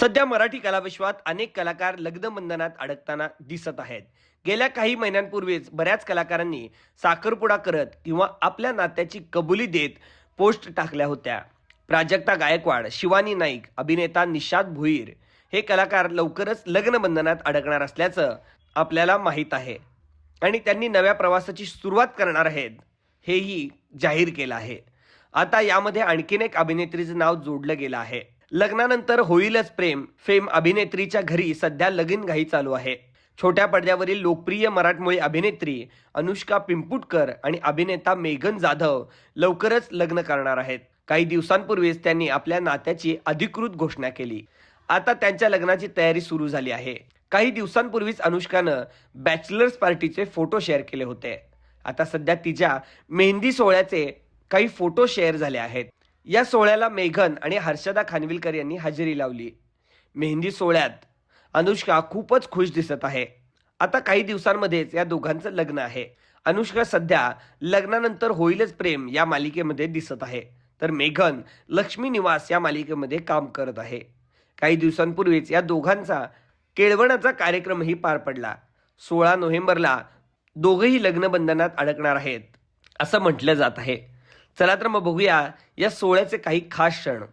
सध्या मराठी कलाविश्वात अनेक कलाकार लग्नबंधनात अडकताना दिसत आहेत. गेल्या काही महिन्यांपूर्वीच बऱ्याच कलाकारांनी साखरपुडा करत किंवा आपल्या नात्याची कबुली देत पोस्ट टाकल्या होत्या. प्राजक्ता गायकवाड शिवानी नाईक अभिनेता निषाद भुईर हे कलाकार लवकरच लग्नबंधनात अडकणार असल्याचं आपल्याला माहीत आहे. आणि त्यांनी नव्या प्रवासाची सुरुवात करणार आहेत हेही जाहीर केलं आहे. आता यामध्ये आणखीन एक अभिनेत्रीचं नाव जोडलं गेलं आहे. लग्नानंतर होईलच प्रेम फेम अभिनेत्रीच्या घरी सध्या लगीन घाई चालू आहे. छोट्या पडद्यावरील लोकप्रिय मराठमोळी अभिनेत्री अनुष्का पिंपुटकर आणि अभिनेता मेघन जाधव लवकरच लग्न करणार आहेत. काही दिवसांपूर्वीच त्यांनी आपल्या नात्याची अधिकृत घोषणा केली. आता त्यांच्या लग्नाची तयारी सुरू झाली आहे. काही दिवसांपूर्वीच अनुष्कानं बॅचलर्स पार्टीचे फोटो शेअर केले होते. आता सध्या तिच्या मेहंदी सोहळ्याचे काही फोटो शेअर झाले आहेत. या सोहळ्याला मेघन आणि हर्षदा खानविलकर यांनी हजेरी लावली. मेहंदी सोहळ्यात अनुष्का खूपच खुश दिसत आहे. आता काही दिवसांमध्येच या दोघांचं लग्न आहे. अनुष्का सध्या लग्नानंतर होईलच प्रेम या मालिकेमध्ये दिसत आहे. तर मेघन लक्ष्मी निवास या मालिकेमध्ये काम करत आहे. काही दिवसांपूर्वीच या दोघांचा केळवणाचा कार्यक्रमही पार पडला. सोळा नोव्हेंबरला दोघंही लग्नबंधनात अडकणार आहेत असं म्हटलं जात आहे. चला तर मग बघूया या सोहळ्याचे काही खास क्षण.